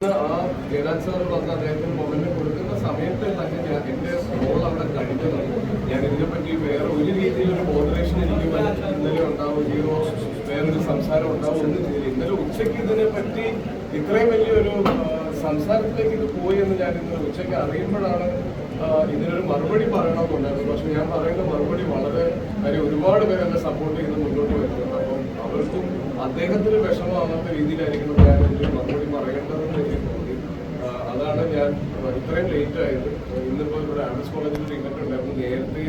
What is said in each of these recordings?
ആ ജയരാജ് സാർ വന്ന് അദ്ദേഹത്തിന് മൊമെന്റ് കൊടുക്കുന്ന തന്നെ ഞാൻ എന്റെ റോൾ അവിടെ കഴിഞ്ഞതാണ്. ഞാൻ ഇതിനെപ്പറ്റി വേറെ ഒരു രീതിയിലൊരു മോഡറേഷൻ എനിക്ക് ഇന്നലെ ഉണ്ടാവുകയോ വേറൊരു സംസാരം ഉണ്ടാവുകയോ ഇന്നലെ ഉച്ചയ്ക്ക് ഇതിനെപ്പറ്റി ഇത്രയും വലിയൊരു സംസാരത്തിലേക്ക് ഇത് ഞാൻ ഇന്നലെ ഉച്ചയ്ക്ക് അറിയുമ്പോഴാണ് ഇതിനൊരു മറുപടി പറയണമെന്നുണ്ടായിരുന്നു പക്ഷെ ഞാൻ പറയുന്ന മറുപടി വളരെ കാര്യം ഒരുപാട് പേര് എന്നെ സപ്പോർട്ട് ചെയ്ത് മുന്നോട്ട് വരുന്നുണ്ട്. അപ്പം അവർക്കും അദ്ദേഹത്തിന് വിഷമമാകാത്ത രീതിയിലായിരിക്കണം ഞാൻ ഇതിൽ മറുപടി പറയേണ്ടതെന്ന് എനിക്ക് തോന്നി. അതാണ് ഞാൻ ഇത്രയും ലേറ്റ് ആയത്. ഇന്നിപ്പോൾ ഇവിടെ ആർട്സ് കോളേജിൽ ഒരു ഇവന്റ് ഉണ്ടായിരുന്നു. നേരത്തെ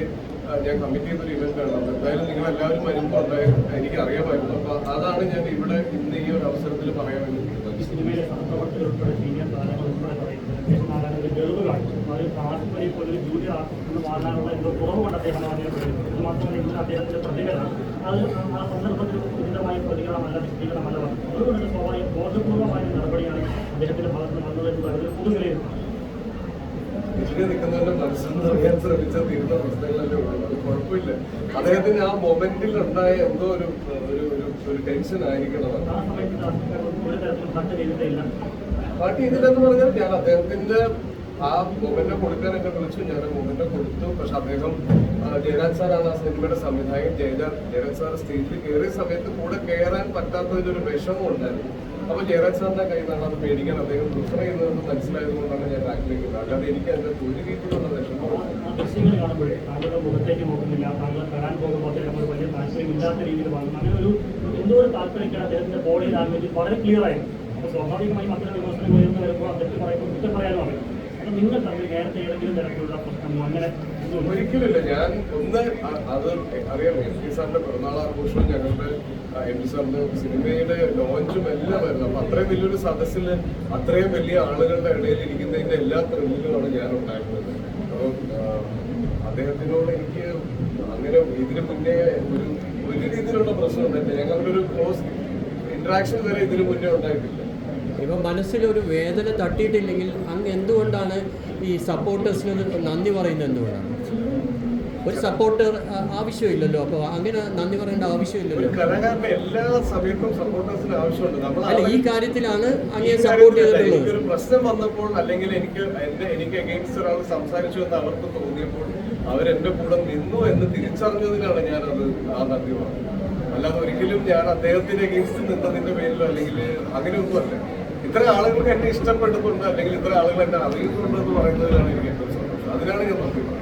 ഞാൻ കമ്മിറ്റ് ചെയ്തൊരു ഇവന്റ് ആണ് എന്തായാലും നിങ്ങൾ എല്ലാവരും വരുമ്പോൾ ഉണ്ടായിരുന്നു എനിക്ക് അറിയാമായിരുന്നു. അപ്പോൾ അതാണ് ഞാൻ ഇവിടെ ഇന്ന് ഈ ഒരു അവസരത്തിൽ പറയാൻ വേണ്ടി അത് ആ സന്ദർഭത്തിൽ ഉചിതമായ പ്രതികരണമല്ല വിശദീകരണമല്ല അതുകൊണ്ട് സ്വാഭാവിക ബോധപൂർവമായ നടപടിയാണ് അദ്ദേഹത്തിന്റെ ഭാഗത്ത് വന്നത് എന്ന് പറയുന്നത് പൊതുവിലയിരുന്നു എതിരെ നിൽക്കുന്നവരുടെ മനസ്സെന്ന് അറിയാൻ ശ്രമിച്ചാൽ തീരുന്ന പ്രശ്നങ്ങളല്ലേ ഉള്ളൂ. അത് കുഴപ്പമില്ല. അദ്ദേഹത്തിന് ആ മൊമെന്റിൽ ഉണ്ടായ എന്തോ ഒരു ഒരു ടെൻഷൻ ആയിരിക്കണം പാർട്ടി ഇതിലെന്ന് പറഞ്ഞാൽ ഞാൻ അദ്ദേഹത്തിന്റെ ആ മൊമെന്റ് കൊടുക്കാൻ എന്നെ വിളിച്ചു. ഞാൻ മൊമെന്റ് കൊടുത്തു. പക്ഷെ അദ്ദേഹം ജയരാജ് സാറാണ് ആ സിനിമയുടെ സംവിധായകൻ. ജയരാജ് ജയരാജ് സാർ സ്റ്റേജിൽ കയറിയ സമയത്ത് കൂടെ കയറാൻ പറ്റാത്തതിലൊരു വിഷമം ഉണ്ടായിരുന്നു. അപ്പൊ ജയരാജ് സാറിന്റെ കയ്യിൽ നിന്നാണ് അത് പേടിക്കാൻ അദ്ദേഹം പ്രിഫർ ചെയ്യുന്നതെന്ന് മനസ്സിലായത് കൊണ്ടാണ് ഞാൻ ആഗ്രഹിക്കുന്നത് അല്ലാതെ എനിക്ക് അതിന്റെ ഒരു രീതിയിലുള്ള വിഷമമാണ് നമ്മൾ ഒരു ഒരു ഒരു വളരെ ക്ലിയർ അപ്പോൾ സ്വാഭാവികമായും അത്തരം വിമർശനം ഉയർന്നു വരുമ്പോൾ അദ്ദേഹത്തിന് പറയുമ്പോൾ കുറ്റം പറയാനും അറിയാം നിങ്ങൾ തമ്മിൽ നേരത്തെ ഏതെങ്കിലും തരത്തിലുള്ള പ്രശ്നമോ അങ്ങനെ ഒരിക്കലില്ല ഞാൻ ഒന്ന് അത് അറിയാം. എം പി സാറിന്റെ പിറന്നാൾ ആഘോഷവും ഞങ്ങളുടെ എം പി സാറിന്റെ സിനിമയുടെ ലോഞ്ചും എല്ലാം വരുന്നു അപ്പൊ അത്രയും വലിയൊരു സദസ്സിൽ അത്രയും വലിയ ആളുകളുടെ ഇടയിൽ ഇരിക്കുന്നതിന്റെ എല്ലാ ത്രില്ലുമാണ് ഞാൻ ഉണ്ടായിരുന്നത് അപ്പം അദ്ദേഹത്തിനോട് എനിക്ക് അങ്ങനെ ഇതിനു മുന്നേ ഒരു ഒരു രീതിയിലുള്ള പ്രശ്നം ഉണ്ടായിട്ടില്ല ഞങ്ങളുടെ ഒരു ക്ലോസ് ഇന്ററാക്ഷൻ വരെ ഇതിനു മുന്നേ ഉണ്ടായിട്ടില്ല. ഇപ്പൊ മനസ്സിലൊരു വേദന തട്ടിയിട്ടില്ലെങ്കിൽ അങ്ങ് എന്തുകൊണ്ടാണ് ഈ സപ്പോർട്ടേഴ്സിന് നന്ദി പറയുന്നത് എന്തുകൊണ്ടാണ്? ഒരു സപ്പോർട്ടർ ആവശ്യമില്ലല്ലോ. അപ്പോൾ അങ്ങനെ നന്ദി പറയേണ്ട ഒരു ആവശ്യമില്ലല്ലോ അല്ല ഈ കാര്യത്തിലാണ് അങ്ങനെ സപ്പോർട്ട്. ചെയ്തിട്ടുള്ളത്. എനിക്കൊരു പ്രശ്നം വന്നപ്പോൾ അല്ലെങ്കിൽ എനിക്ക് എനിക്ക് എഗൈൻസ്റ്റ് ഒരാൾ സംസാരിച്ചു എന്ന് അവർക്ക് തോന്നിയപ്പോൾ അവരെന്റെ കൂടെ നിന്നു എന്ന് തിരിച്ചറിഞ്ഞതിനാണ് ഞാനത് ആ നന്ദി പറഞ്ഞത്. അല്ലാതെ ഒരിക്കലും ഞാൻ അദ്ദേഹത്തിന്റെ എഗൈൻസ്റ്റ് നിന്നതിന്റെ പേരിലോ അല്ലെങ്കിൽ അങ്ങനെയൊന്നുമല്ല. ഇത്ര ആളുകൾക്ക് എന്നെ ഇഷ്ടപ്പെടുന്നുണ്ട് അല്ലെങ്കിൽ ഇത്ര ആളുകൾ എന്നെ അറിയുന്നുണ്ട് എന്ന് പറയുന്നതിലാണ് എനിക്ക് ഏറ്റവും സന്തോഷം. അതിനാണ് ഞാൻ പറഞ്ഞത്